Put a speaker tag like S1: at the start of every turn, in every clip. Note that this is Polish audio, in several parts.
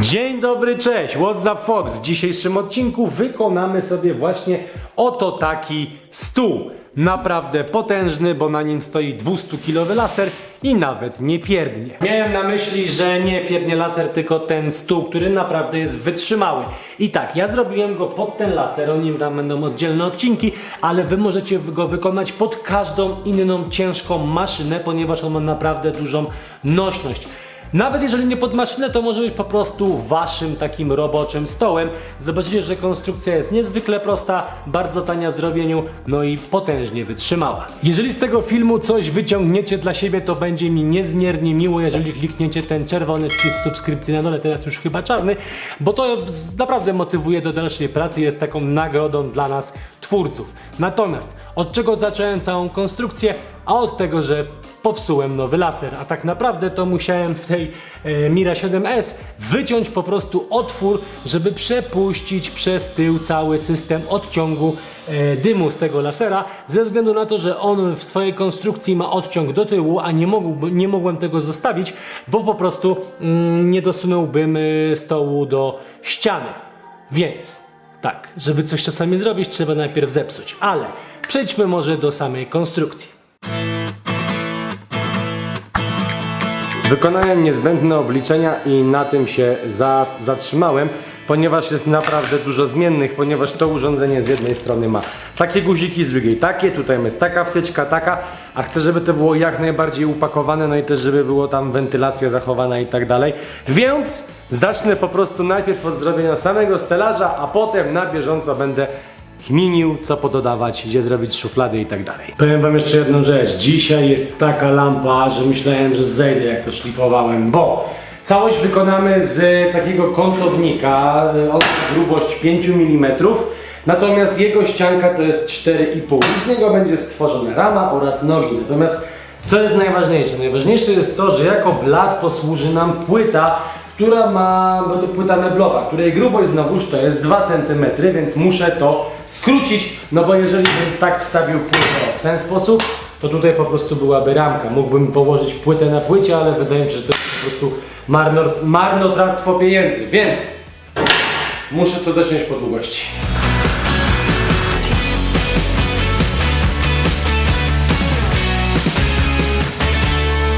S1: Dzień dobry, cześć, What's up Fox? W dzisiejszym odcinku wykonamy sobie właśnie oto taki stół. Naprawdę potężny, bo na nim stoi 200-kilowy laser i nawet nie pierdnie. Miałem na myśli, że nie pierdnie laser, tylko ten stół, który naprawdę jest wytrzymały. I tak, ja zrobiłem go pod ten laser, o nim tam będą oddzielne odcinki, ale wy możecie go wykonać pod każdą inną ciężką maszynę, ponieważ on ma naprawdę dużą nośność. Nawet jeżeli nie pod maszynę, to może być po prostu waszym takim roboczym stołem. Zobaczycie, że konstrukcja jest niezwykle prosta, bardzo tania w zrobieniu, no i potężnie wytrzymała. Jeżeli z tego filmu coś wyciągniecie dla siebie, to będzie mi niezmiernie miło, jeżeli klikniecie ten czerwony przycisk subskrypcji na dole, teraz już chyba czarny, bo to naprawdę motywuje do dalszej pracy, jest taką nagrodą dla nas twórców. Natomiast od czego zacząłem całą konstrukcję? A od tego, że popsułem nowy laser, a tak naprawdę to musiałem w tej e, Mira 7S wyciąć po prostu otwór, żeby przepuścić przez tył cały system odciągu e, dymu z tego lasera, ze względu na to, że on w swojej konstrukcji ma odciąg do tyłu, a nie, mógł, nie mogłem tego zostawić, bo po prostu mm, nie dosunąłbym e, stołu do ściany. Więc tak, żeby coś czasami zrobić, trzeba najpierw zepsuć, ale przejdźmy może do samej konstrukcji. Wykonałem niezbędne obliczenia i na tym się za, zatrzymałem, ponieważ jest naprawdę dużo zmiennych, ponieważ to urządzenie z jednej strony ma takie guziki, z drugiej takie, tutaj jest taka wtyczka, taka, a chcę, żeby to było jak najbardziej upakowane, no i też, żeby było tam wentylacja zachowana i tak dalej. Więc zacznę po prostu najpierw od zrobienia samego stelaża, a potem na bieżąco będę kminił, co pododawać, gdzie zrobić szuflady i tak dalej. Powiem wam jeszcze jedną rzecz. Dzisiaj jest taka lampa, że myślałem, że zejdę jak to szlifowałem, bo całość wykonamy z takiego kątownika, on ma grubość 5 mm, natomiast jego ścianka to jest 4,5 i z niego będzie stworzona rama oraz nogi. Natomiast co jest najważniejsze? Najważniejsze jest to, że jako blat posłuży nam płyta, która ma, bo to płyta meblowa, której grubość znowuż to jest 2 cm, więc muszę to skrócić, no bo jeżeli bym tak wstawił płytę w ten sposób, to tutaj po prostu byłaby ramka. Mógłbym położyć płytę na płycie, ale wydaje mi się, że to jest po prostu marno, marnotrawstwo pieniędzy, więc muszę to dociąć po długości.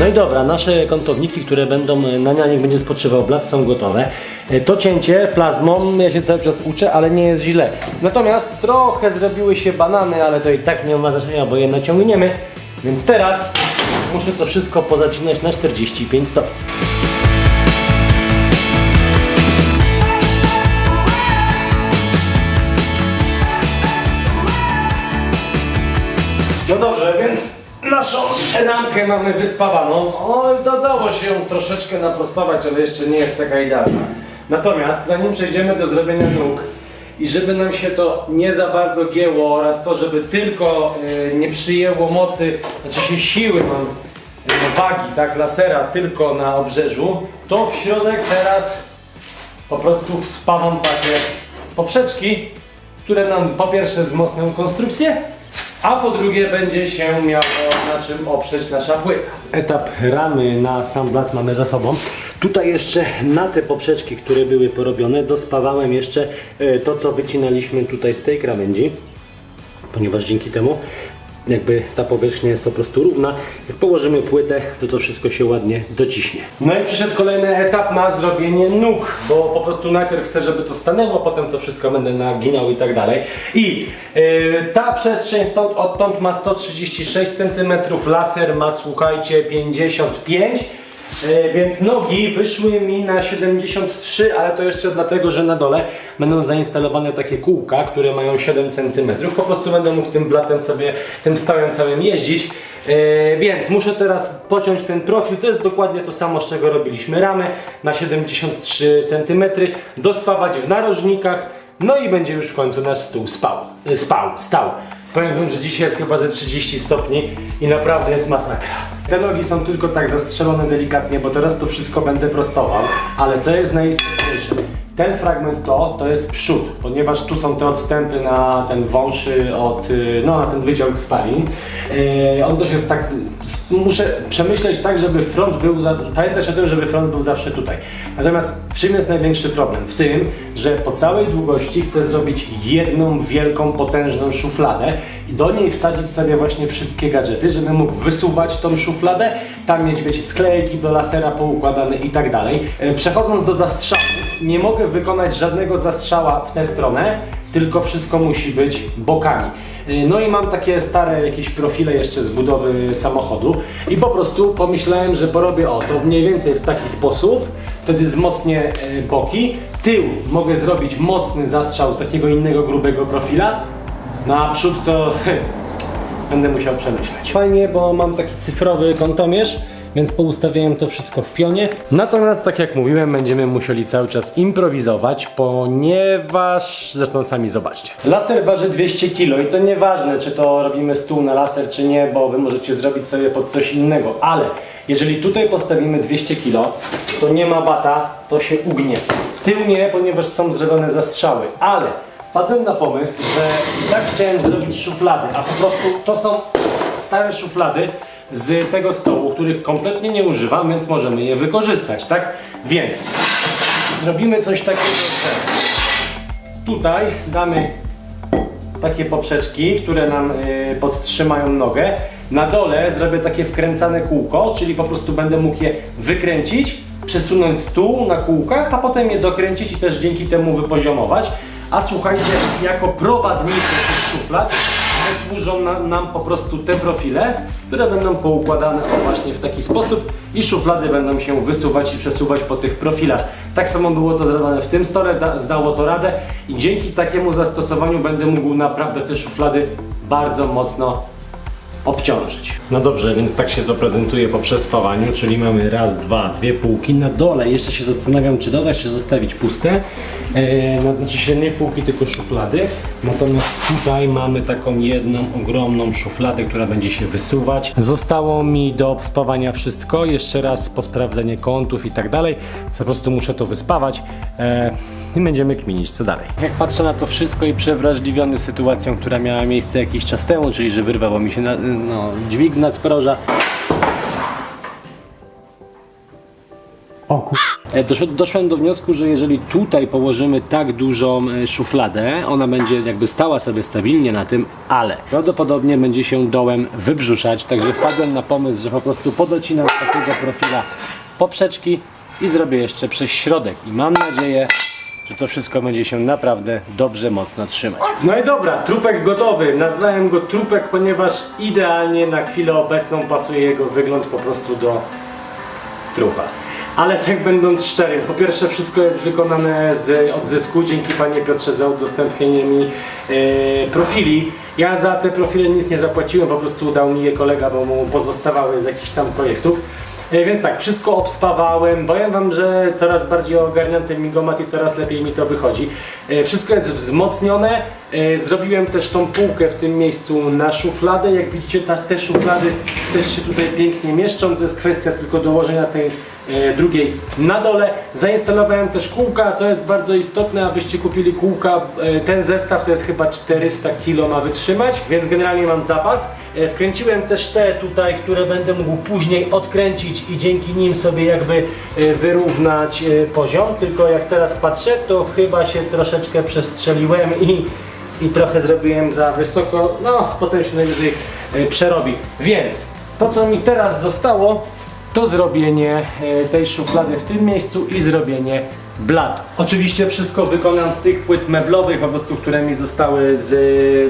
S1: No i dobra, nasze kątowniki, które będą, na na nich będzie spoczywał blat, są gotowe. E, To cięcie plazmą, ja się cały czas uczę, ale nie jest źle. Natomiast trochę zrobiły się banany, ale to i tak nie ma znaczenia, bo je naciągniemy. Więc teraz muszę to wszystko pozacinać na 45 stopni. Ramkę mamy wyspawaną. Oj, dodało się ją troszeczkę naprostować, ale jeszcze nie jest taka idealna. Natomiast zanim przejdziemy do zrobienia nóg i żeby nam się to nie za bardzo gięło oraz to, żeby tylko y, nie przyjęło mocy, znaczy się siły mam y, wagi, tak, lasera tylko na obrzeżu, to w środek teraz po prostu wspawam takie poprzeczki, które nam po pierwsze wzmocnią konstrukcję, a po drugie będzie się miało na czym oprzeć nasza płyta. Etap ramy na sam blat mamy za sobą. Tutaj jeszcze na te poprzeczki, które były porobione, dospawałem jeszcze e, to, co wycinaliśmy tutaj z tej krawędzi, ponieważ dzięki temu jakby ta powierzchnia jest po prostu równa. Jak położymy płytę, to to wszystko się ładnie dociśnie. No i przyszedł kolejny etap na zrobienie nóg, bo po prostu najpierw chcę, żeby to stanęło, potem to wszystko będę naginał i tak dalej. I yy, ta przestrzeń stąd odtąd ma 136 cm, laser ma słuchajcie 55 E, Więc nogi wyszły mi na 73, ale to jeszcze dlatego, że na dole będą zainstalowane takie kółka, które mają 7 cm. Po prostu będę mógł tym blatem sobie, tym stołem całym jeździć. E, Więc muszę teraz pociąć ten profil. To jest dokładnie to samo, z czego robiliśmy ramy na 73 cm. Dospawać w narożnikach. No i będzie już w końcu nasz stół spał. E, Spał, stał. Powiem wam, że dzisiaj jest chyba ze 30 stopni i naprawdę jest masakra. Te nogi są tylko tak zastrzelone delikatnie, bo teraz to wszystko będę prostował, ale co jest najistotniejsze? Ten fragment to, to jest przód, ponieważ tu są te odstępy na ten wąszy od, y, no na ten wyciąg spalin. Yy, on też jest tak, muszę przemyśleć tak, żeby front był, za, pamiętać o tym, żeby front był zawsze tutaj. Natomiast w czym jest największy problem? W tym, że po całej długości chcę zrobić jedną wielką, potężną szufladę i do niej wsadzić sobie właśnie wszystkie gadżety, żebym mógł wysuwać tą szufladę, tam mieć, wiecie, sklejki do lasera poukładane i tak dalej. E, Przechodząc do zastrzałów, nie mogę wykonać żadnego zastrzała w tę stronę, tylko wszystko musi być bokami. E, No i mam takie stare jakieś profile jeszcze z budowy samochodu i po prostu pomyślałem, że porobię o to mniej więcej w taki sposób, wtedy wzmocnię e, boki, tył mogę zrobić mocny zastrzał z takiego innego grubego profila, no a przód to będę musiał przemyśleć. Fajnie, bo mam taki cyfrowy kątomierz, więc poustawiałem to wszystko w pionie. Natomiast, tak jak mówiłem, będziemy musieli cały czas improwizować, ponieważ, zresztą sami zobaczcie. Laser waży 200 kg i to nieważne, czy to robimy stół na laser, czy nie, bo wy możecie zrobić sobie pod coś innego, ale jeżeli tutaj postawimy 200 kg, to nie ma bata, to się ugnie. Tył nie, ponieważ są zrobione zastrzały, ale Wpadłem na pomysł, że i tak chciałem zrobić szuflady, a po prostu to są stare szuflady z tego stołu, których kompletnie nie używam, więc możemy je wykorzystać, tak? Więc zrobimy coś takiego, że tutaj damy takie poprzeczki, które nam y, podtrzymają nogę. Na dole zrobię takie wkręcane kółko, czyli po prostu będę mógł je wykręcić, przesunąć stół na kółkach, a potem je dokręcić i też dzięki temu wypoziomować. A słuchajcie, jako prowadnicy tych szuflad służą na, nam po prostu te profile, które będą poukładane właśnie w taki sposób i szuflady będą się wysuwać i przesuwać po tych profilach. Tak samo było to zrobione w tym stole, da, zdało to radę i dzięki takiemu zastosowaniu będę mógł naprawdę te szuflady bardzo mocno obciążyć. No dobrze, więc tak się to prezentuje po przespawaniu, czyli mamy raz, dwa, dwie półki. Na dole jeszcze się zastanawiam, czy dodać, czy zostawić puste. Eee, no, znaczy nie półki, tylko szuflady. Natomiast tutaj mamy taką jedną ogromną szufladę, która będzie się wysuwać. Zostało mi do obspawania wszystko. Jeszcze raz posprawdzenie kątów i tak dalej. Po prostu muszę to wyspawać. Eee, i będziemy kminić co dalej. Jak patrzę na to wszystko i przewrażliwiony sytuacją, która miała miejsce jakiś czas temu, czyli że wyrwało mi się na, no, dźwig z nadproża. O kur... E, dosz, doszłem do wniosku, że jeżeli tutaj położymy tak dużą e, szufladę, ona będzie jakby stała sobie stabilnie na tym, ale prawdopodobnie będzie się dołem wybrzuszać, także wpadłem na pomysł, że po prostu podocinam z takiego profila poprzeczki i zrobię jeszcze przez środek i mam nadzieję, że to wszystko będzie się naprawdę dobrze, mocno trzymać. No i dobra, trupek gotowy. Nazwałem go trupek, ponieważ idealnie na chwilę obecną pasuje jego wygląd po prostu do trupa. Ale tak będąc szczerym, po pierwsze wszystko jest wykonane z odzysku, dzięki Panie Piotrze za udostępnienie mi e, profili. Ja za te profile nic nie zapłaciłem, po prostu dał mi je kolega, bo mu pozostawały z jakichś tam projektów. E, Więc tak, wszystko obspawałem. Powiem Wam, że coraz bardziej ogarniam ten migomat i coraz lepiej mi to wychodzi. E, Wszystko jest wzmocnione. Zrobiłem też tą półkę w tym miejscu na szufladę. Jak widzicie, ta, te szuflady też się tutaj pięknie mieszczą. To jest kwestia tylko dołożenia tej drugiej na dole. Zainstalowałem też kółka, to jest bardzo istotne, abyście kupili kółka. E, Ten zestaw to jest chyba 400 kg ma wytrzymać, więc generalnie mam zapas. E, Wkręciłem też te tutaj, które będę mógł później odkręcić i dzięki nim sobie jakby e, wyrównać e, poziom. Tylko jak teraz patrzę, to chyba się troszeczkę przestrzeliłem i i trochę zrobiłem za wysoko, no potem się najwyżej e, przerobi. Więc to co mi teraz zostało, to zrobienie e, tej szuflady w tym miejscu i zrobienie blatu. Oczywiście wszystko wykonam z tych płyt meblowych, po prostu, które mi zostały z,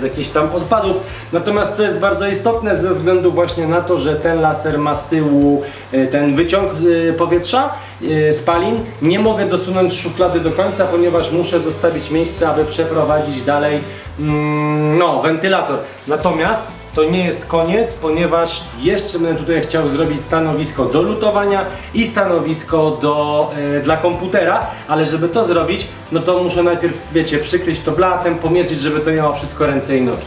S1: z jakichś tam odpadów. Natomiast co jest bardzo istotne ze względu właśnie na to, że ten laser ma z tyłu e, ten wyciąg e, powietrza, spalin, nie mogę dosunąć szuflady do końca, ponieważ muszę zostawić miejsce, aby przeprowadzić dalej mm, no, wentylator. Natomiast to nie jest koniec, ponieważ jeszcze będę tutaj chciał zrobić stanowisko do lutowania i stanowisko do, e, dla komputera, ale żeby to zrobić, no to muszę najpierw, wiecie, przykryć to blatem, pomierzyć, żeby to miało wszystko ręce i nogi.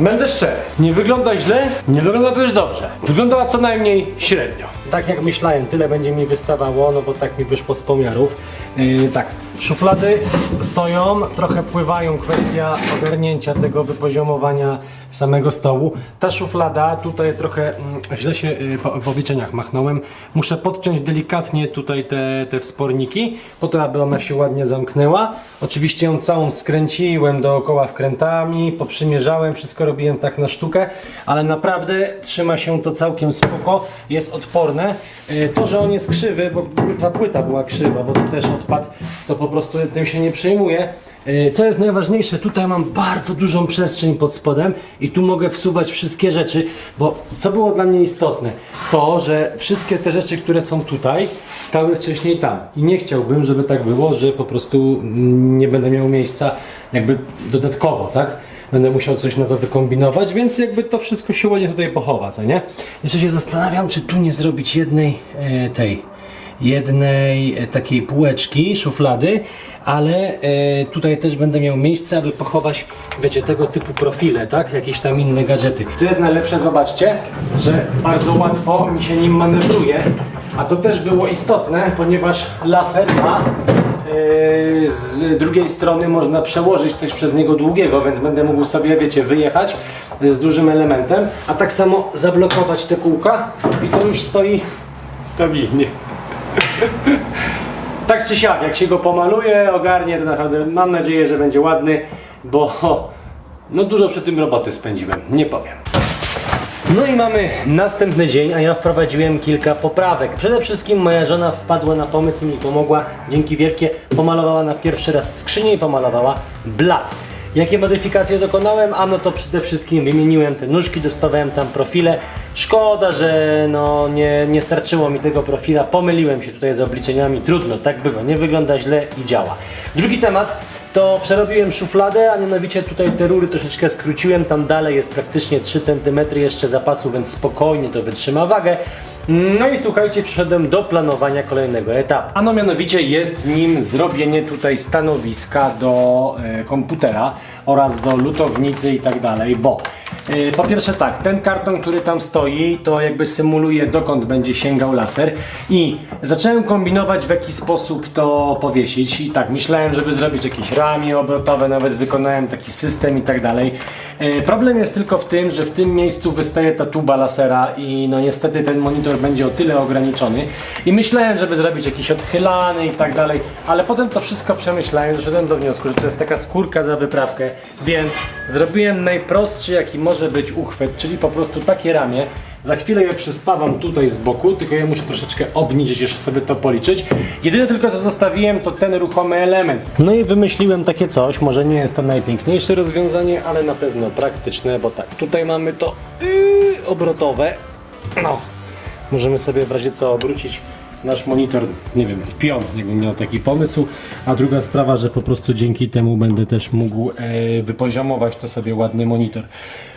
S1: Będę szczery, nie wygląda źle, nie wygląda też dobrze. Wygląda co najmniej średnio. tak jak myślałem, tyle będzie mi wystawało, no bo tak mi wyszło z pomiarów. Yy, tak, szuflady stoją, trochę pływają kwestia ogarnięcia tego wypoziomowania samego stołu. Ta szuflada, tutaj trochę mm, źle się po, w obliczeniach machnąłem. Muszę podciąć delikatnie tutaj te, te wsporniki, po to, aby ona się ładnie zamknęła. Oczywiście ją całą skręciłem dookoła wkrętami, poprzymierzałem, wszystko robiłem tak na sztukę, ale naprawdę trzyma się to całkiem spoko, jest odporne. Yy, To, że on jest krzywy, bo ta płyta była krzywa, bo to też odpadł, to po prostu tym się nie przejmuję. Yy, Co jest najważniejsze, tutaj mam bardzo dużą przestrzeń pod spodem i tu mogę wsuwać wszystkie rzeczy, bo co było dla mnie istotne, to, że wszystkie te rzeczy, które są tutaj, stały wcześniej tam i nie chciałbym, żeby tak było, że po prostu nie będę miał miejsca jakby dodatkowo, tak? Będę musiał coś na to wykombinować, więc jakby to wszystko się ładnie tutaj pochowa, co nie? Jeszcze się zastanawiam, czy tu nie zrobić jednej e, tej jednej e, takiej półeczki, szuflady, ale e, tutaj też będę miał miejsce, aby pochować, wiecie, tego typu profile, tak? Jakieś tam inne gadżety. Co jest najlepsze, zobaczcie, że bardzo łatwo mi się nim manewruje, a to też było istotne, ponieważ laser ma e, z drugiej strony można przełożyć coś przez niego długiego, więc będę mógł sobie, wiecie, wyjechać z dużym elementem, a tak samo zablokować te kółka i to już stoi stabilnie. Tak czy siak, jak się go pomaluje, ogarnie, to naprawdę mam nadzieję, że będzie ładny, bo no dużo przy tym roboty spędziłem, nie powiem. No i mamy następny dzień, a ja wprowadziłem kilka poprawek. Przede wszystkim moja żona wpadła na pomysł i mi pomogła, dzięki wielkie, pomalowała na pierwszy raz skrzynię i pomalowała blat. Jakie modyfikacje dokonałem? A no to przede wszystkim wymieniłem te nóżki, dospawałem tam profile. Szkoda, że no nie, nie starczyło mi tego profila, pomyliłem się tutaj z obliczeniami, trudno, tak bywa, nie wygląda źle i działa. Drugi temat to przerobiłem szufladę, a mianowicie tutaj te rury troszeczkę skróciłem, tam dalej jest praktycznie 3 cm jeszcze zapasu, więc spokojnie to wytrzyma wagę. No i słuchajcie, przyszedłem do planowania kolejnego etapu. A no mianowicie jest nim zrobienie tutaj stanowiska do e, komputera oraz do lutownicy i tak dalej, bo e, po pierwsze tak, ten karton, który tam stoi, to jakby symuluje dokąd będzie sięgał laser i zacząłem kombinować w jaki sposób to powiesić i tak myślałem, żeby zrobić jakieś ramię obrotowe, nawet wykonałem taki system i tak dalej. E, Problem jest tylko w tym, że w tym miejscu wystaje ta tuba lasera i no niestety ten monitor będzie o tyle ograniczony. I myślałem, żeby zrobić jakiś odchylany i tak dalej, ale potem to wszystko przemyślałem, doszedłem do wniosku, że to jest taka skórka za wyprawkę, więc zrobiłem najprostszy jaki może być uchwyt, czyli po prostu takie ramię, za chwilę je przyspawam tutaj z boku, tylko je muszę troszeczkę obniżyć, jeszcze sobie to policzyć. Jedyne tylko co zostawiłem to ten ruchomy element. No i wymyśliłem takie coś, może nie jest to najpiękniejsze rozwiązanie, ale na pewno praktyczne, bo tak, tutaj mamy to yy, obrotowe. No, możemy sobie w razie co obrócić nasz monitor, nie wiem, w pion, jakbym miał taki pomysł. A druga sprawa, że po prostu dzięki temu będę też mógł e, wypoziomować to sobie ładny monitor.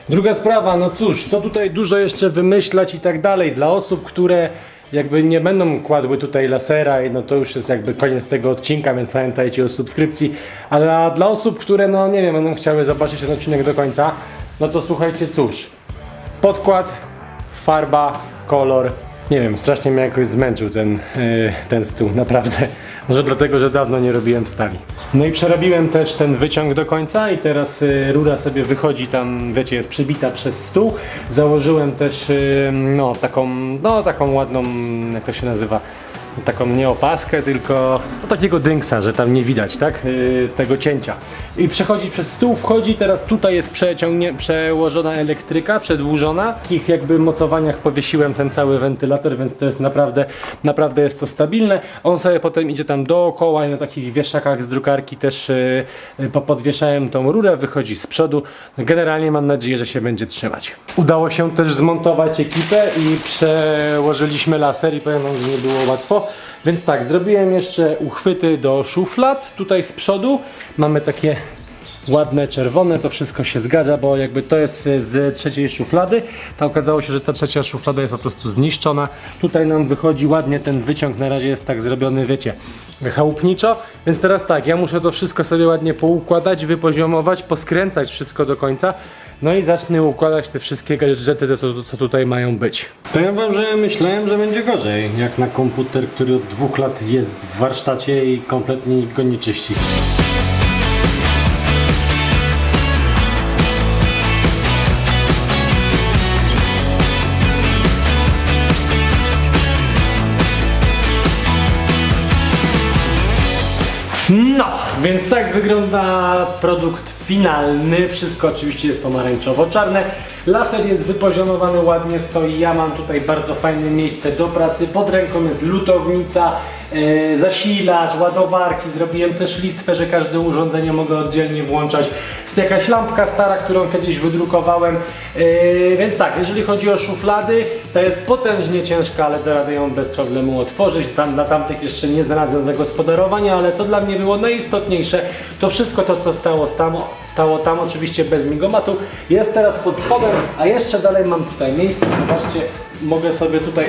S1: Druga sprawa, no cóż, co tutaj dużo jeszcze wymyślać i tak dalej. Dla osób, które jakby nie będą kładły tutaj lasera, no to już jest jakby koniec tego odcinka, więc pamiętajcie o subskrypcji. A dla, dla osób, które no nie wiem, będą chciały zobaczyć ten odcinek do końca, no to słuchajcie, cóż, podkład, farba, kolor. Nie wiem, strasznie mnie jakoś zmęczył ten, yy, ten stół, naprawdę. Może dlatego, że dawno nie robiłem stali. No i przerobiłem też ten wyciąg do końca i teraz yy, rura sobie wychodzi tam, wiecie, jest przybita przez stół. Założyłem też yy, no, taką, no, taką ładną, jak to się nazywa, taką nie opaskę, tylko no, takiego dynksa, że tam nie widać, tak? Yy, tego cięcia. I przechodzi przez stół, wchodzi, teraz tutaj jest przeciągnie, przełożona elektryka, przedłużona. W takich jakby mocowaniach powiesiłem ten cały wentylator, więc to jest naprawdę, naprawdę jest to stabilne. On sobie potem idzie tam dookoła i na takich wieszakach z drukarki też yy, podwieszałem tą rurę, wychodzi z przodu. Generalnie mam nadzieję, że się będzie trzymać. Udało się też zmontować ekipę i przełożyliśmy laser i powiem wam, że nie było łatwo. Więc tak, zrobiłem jeszcze uchwyty do szuflad tutaj z przodu. Mamy takie ładne, czerwone, to wszystko się zgadza, bo jakby to jest z trzeciej szuflady, to okazało się, że ta trzecia szuflada jest po prostu zniszczona. Tutaj nam wychodzi ładnie ten wyciąg, na razie jest tak zrobiony, wiecie, chałupniczo, więc teraz tak, ja muszę to wszystko sobie ładnie poukładać, wypoziomować, poskręcać wszystko do końca, no i zacznę układać te wszystkie gadżety, co, co tutaj mają być. Powiem wam, że myślałem, że będzie gorzej, jak na komputer, który od dwóch lat jest w warsztacie i kompletnie go nie czyści. Więc tak wygląda produkt finalny. Wszystko oczywiście jest pomarańczowo-czarne. Laser jest wypoziomowany, ładnie stoi. Ja mam tutaj bardzo fajne miejsce do pracy. Pod ręką jest lutownica, zasilacz, ładowarki. Zrobiłem też listwę, że każde urządzenie mogę oddzielnie włączać. Jest jakaś lampka stara, którą kiedyś wydrukowałem. E, więc tak, jeżeli chodzi o szuflady, to jest potężnie ciężka, ale da radę ją bez problemu otworzyć. Tam, dla tamtych jeszcze nie znalazłem zagospodarowania, ale co dla mnie było najistotniejsze, to wszystko to, co stało tam, stało tam oczywiście bez migomatu, jest teraz pod spodem, a jeszcze dalej mam tutaj miejsce. Zobaczcie, mogę sobie tutaj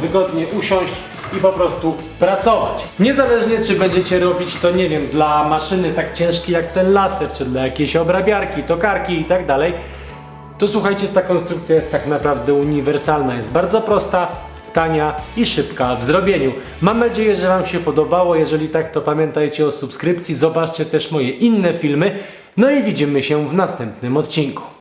S1: wygodnie usiąść i po prostu pracować. Niezależnie czy będziecie robić to, nie wiem, dla maszyny tak ciężkiej jak ten laser, czy dla jakiejś obrabiarki, tokarki i tak dalej, to słuchajcie, ta konstrukcja jest tak naprawdę uniwersalna, jest bardzo prosta, tania i szybka w zrobieniu. Mam nadzieję, że Wam się podobało. Jeżeli tak, to pamiętajcie o subskrypcji, zobaczcie też moje inne filmy. No i widzimy się w następnym odcinku.